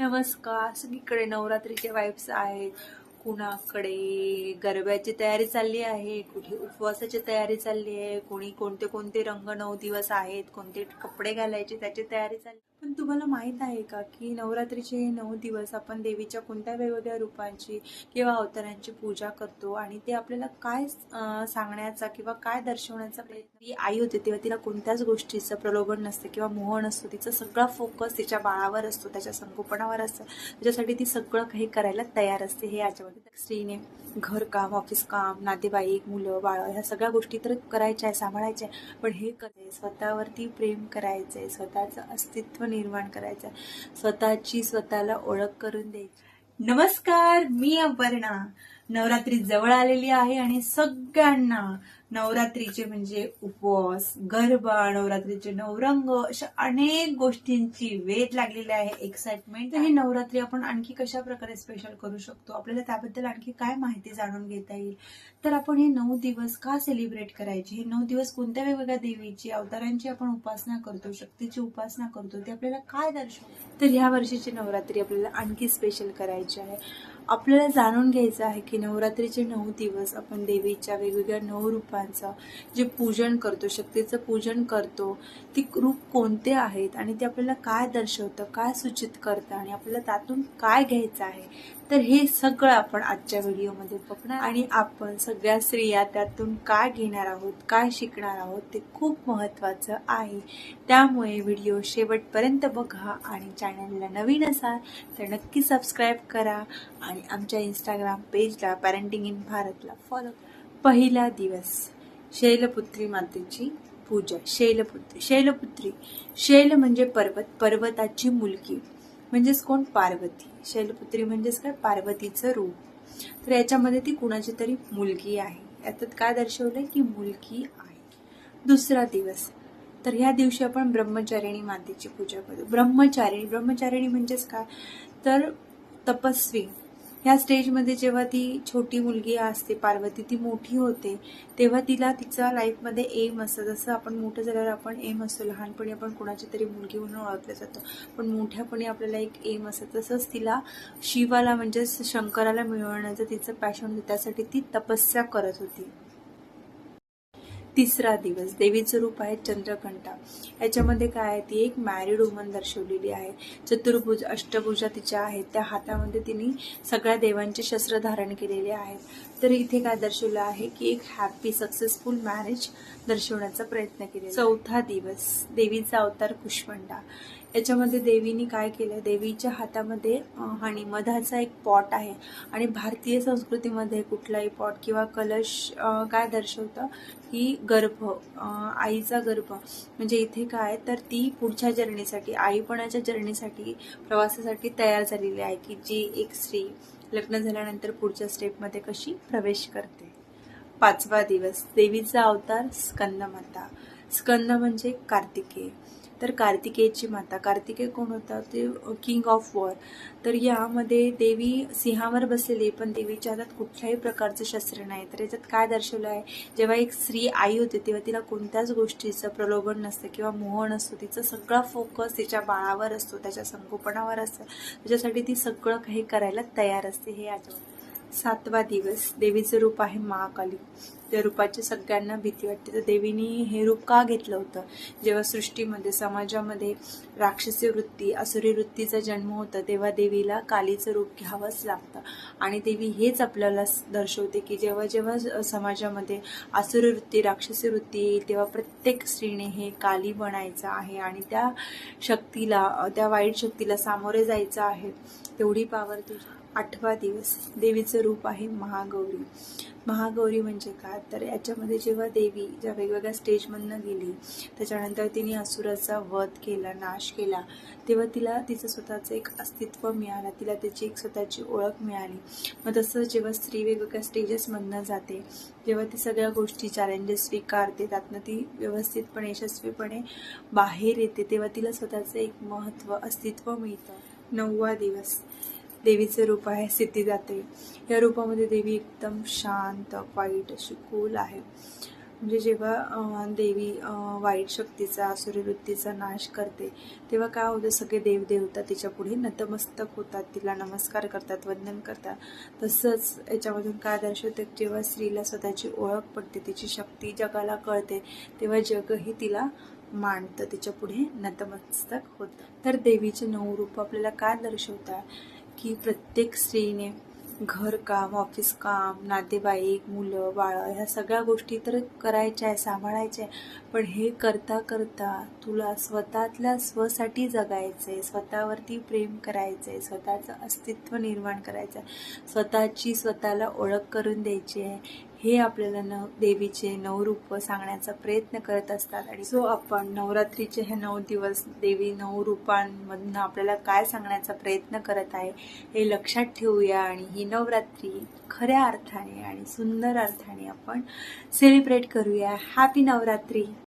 नमस्कार. सगळीकडे नवरात्रीचे वाईब्स आहेत. कुणाकडे गरब्याची तयारी चालली आहे? कुठे उपवासाची तयारी चालली आहे? कोणी कोणते कोणते रंग नऊ दिवस आहेत? कोणते कपडे घालायचे? त्याची तयारी चालली पण तुम्हाला माहीत आहे का की नवरात्रीचे हे नऊ दिवस आपण देवीच्या कोणत्या वेगवेगळ्या रूपांची किंवा अवतारांची पूजा करतो आणि ते आपल्याला काय सांगण्याचा किंवा काय दर्शवण्याचा प्रयत्न ती आई होते तेव्हा तिला कोणत्याच गोष्टीचं प्रलोभन नसतं किंवा मोह नसतो. तिचा सगळा फोकस तिच्या बाळावर असतो त्याच्या संगोपनावर असतं. त्याच्यासाठी ती सगळं काही करायला तयार असते. हे याच्यामध्ये स्त्रीने घरकाम ऑफिस काम नातेवाईक मुलं बाळ ह्या सगळ्या गोष्टी तर करायच्या आहे सांभाळायच्या आहे. पण हे करायचं स्वतःवरती प्रेम करायचं आहे. स्वतःचं अस्तित्व निर्माण करायचा आहे. स्वतःची स्वतःला ओळख करून द्यायची. नमस्कार मी अपर्णा. नवरात्री जवळ आलेली आहे आणि सगळ्यांना नवरात्रीचे म्हणजे उपवास गरबा नवरात्रीचे नवरंग अशा अनेक गोष्टींची वेध लागलेली आहे एक्साइटमेंट तर ही नवरात्री आपण आणखी कशा प्रकारे स्पेशल करू शकतो? आपल्याला त्याबद्दल आणखी काय माहिती जाणून घेता येईल? तर आपण हे नऊ दिवस का सेलिब्रेट करायचे? हे नऊ दिवस कोणत्या वेगवेगळ्या देवीची अवतारांची आपण उपासना करतो शक्तीची उपासना करतो ते आपल्याला काय दर्शवतो? तर ह्या वर्षीची नवरात्री आपल्याला आणखी स्पेशल करायची आहे. आपल्याला जाणून घ्यायचं आहे की नवरात्रीचे नऊ दिवस आपण देवीच्या वेगवेगळ्या नऊ रूपांचं जे पूजन करतो शक्तीचं पूजन करतो ती रूप कोणते आहेत आणि ते आपल्याला काय दर्शवतं काय सूचित करतं आणि आपल्याला त्यातून काय घ्यायचं आहे तर हे सगळं आपण आजच्या व्हिडिओमध्ये बघणार आणि आपण सगळ्या स्त्रिया त्यातून काय घेणार आहोत काय शिकणार आहोत ते खूप महत्त्वाचं आहे. त्यामुळे व्हिडिओ शेवटपर्यंत बघा आणि चॅनलला नवीन असाल तर नक्की सबस्क्राईब करा आणि आमच्या इंस्टाग्राम पेजला पॅरेंटिंग इन भारतला फॉलो पहिला दिवस शैलपुत्री मातेची पूजा. शैलपुत्री शैलपुत्री. शैल म्हणजे पर्वत पर्वताची मुलगी. म्हणजेच कोण? पार्वती. शैलपुत्री म्हणजेच काय? पार्वतीचं रूप. तर याच्यामध्ये ती कुणाची तरी मुलगी आहे. यात काय दर्शवलंय? की मुलगी आहे. दुसरा दिवस. तर ह्या दिवशी आपण ब्रह्मचारिणी मातेची पूजा करू. ब्रह्मचारिणी ब्रह्मचारिणी म्हणजेच काय? तर तपस्वी. ह्या स्टेजमध्ये जेव्हा ती छोटी मुलगी असते पार्वती ती मोठी होते तेव्हा तिला तिचा लाईफमध्ये एम असतं. जसं आपण मोठं झाल्यावर आपण एम असतो लहानपणी आपण कोणाची तरी मुलगी म्हणून ओळखलं जातं पण मोठ्यापणी आपल्याला एक एम असतं. तसंच तिला शिवाला म्हणजेच शंकराला मिळवण्याचं तिचं पॅशन होतं. त्यासाठी ती तपस्या करत होती. तिसरा दिवस. देवीचं रूप आहे चंद्रघंटा याच्यामध्ये काय आहे ती एक मॅरिड वुमन दर्शवलेली आहे. चतुर्भुज अष्टभुजा तिच्या आहेत. त्या हातामध्ये तिने सगळ्या देवांचे शस्त्र धारण केलेले आहेत. तर इथे काय दर्शवलं आहे की एक हॅपी सक्सेसफुल मॅरेज दर्शवण्याचा प्रयत्न केला चौथा दिवस देवीचा अवतार कुष्मंडा. याच्यामध्ये देवीने काय केलं देवीच्या हातामध्ये अं, आणि मधाचा एक पॉट आहे. आणि भारतीय संस्कृतीमध्ये कुठलाही पॉट किंवा कलश काय दर्शवतं? की गर्भ आईचा गर्भ. म्हणजे इथे काय? तर ती पुढच्या जर्नीसाठी आईपणाच्या जर्नीसाठी प्रवासासाठी तयार झालेली आहे की जी एक स्त्री लग्न झाल्यानंतर पुढच्या स्टेपमध्ये कशी प्रवेश करते. पाचवा दिवस देवीचा अवतार स्कंदमाता. स्कंद म्हणजे कार्तिकेय. तर कार्तिकेयची माता. कार्तिकेय कोण होता? ते किंग ऑफ वॉर तर यामध्ये देवी सिंहावर बसलेली पण देवीच्या हातात कुठल्याही प्रकारचं शस्त्र नाही. तर याच्यात काय दर्शवलं आहे? जेव्हा एक स्त्री आई होते तेव्हा तिला कोणत्याच गोष्टीचं प्रलोभन नसतं किंवा मोह नसतो. तिचा सगळा फोकस तिच्या बाळावर असतो त्याच्या संगोपनावर असतं. त्याच्यासाठी ती सगळं काही करायला तयार असते. हे याच्यावर सातवा दिवस. देवीचं रूप आहे महाकाली. त्या रूपाची सगळ्यांना भीती वाटते. तर देवीनी हे रूप का घेतलं होतं? जेव्हा सृष्टीमध्ये समाजामध्ये राक्षसी वृत्ती असुरी वृत्तीचा जन्म होता तेव्हा देवीला कालीचं रूप घ्यावंच लागतं. आणि देवी हेच आपल्याला दर्शवते की जेव्हा जेव्हा समाजामध्ये असुरी वृत्ती राक्षसी वृत्ती येईल तेव्हा प्रत्येक स्त्रीने हे काली बनायचं आहे आणि त्या शक्तीला त्या वाईट शक्तीला सामोरे जायचं आहे. तेवढी पावर तुझी. आठवा दिवस. देवीचं रूप आहे महागौरी. महागौरी म्हणजे काय? तर याच्यामध्ये जेव्हा देवी ज्या वेगवेगळ्या स्टेजमधनं गेली त्याच्यानंतर तिने असुराचा वध केला नाश केला तेव्हा तिला तिचं स्वतःचं एक अस्तित्व मिळालं तिला त्याची एक स्वतःची ओळख मिळाली. मग तसं जेव्हा स्त्री वेगवेगळ्या स्टेजेसमधनं जाते जेव्हा ती सगळ्या गोष्टी चॅलेंजेस स्वीकारते त्यातनं ती व्यवस्थितपणे यशस्वीपणे बाहेर येते तेव्हा तिला स्वतःचं एक महत्त्व अस्तित्व मिळतं. नववा दिवस. देवीचं रूप आहे सिद्धिदात्री या रूपामध्ये देवी एकदम शांत वाईट अशी कूल आहे. म्हणजे जेव्हा देवी वाईट शक्तीचा असुरवृत्तीचा नाश करते तेव्हा काय होतं सगळे देवदेवता तिच्या पुढे नतमस्तक होतात. तिला नमस्कार करतात वंदन करतात. तसंच याच्यामधून काय दर्शवते जेव्हा स्त्रीला स्वतःची ओळख पडते तिची शक्ती जगाला कळते तेव्हा जगही तिला मांडतं तिच्या पुढे नतमस्तक होतं. तर देवीचे नऊ रूप आपल्याला काय दर्शवतात? की प्रत्येक स्त्रीने घरकाम ऑफिस काम नातेवाईक मुलं बाळं ह्या सगळ्या गोष्टी तर करायच्या आहे सांभाळायच्या आहे. पण हे करता करता तुला स्वतःतल्या स्वसाठी जगायचं आहे स्वतःवरती प्रेम करायचं आहे स्वतःचं अस्तित्व निर्माण करायचं आहे स्वतःची स्वतःला ओळख करून द्यायची आहे. हे आपल्याला न देवीचे नऊ रूप सांगण्याचा प्रयत्न करत असतात. आणि सो आपण नवरात्रीचे हे नऊ दिवस देवी नऊ रूपांमधनं आपल्याला काय सांगण्याचा प्रयत्न करत आहे हे लक्षात ठेवूया. आणि ही नवरात्री खऱ्या अर्थाने आणि सुंदर अर्थाने आपण सेलिब्रेट करूया. हॅपी नवरात्री!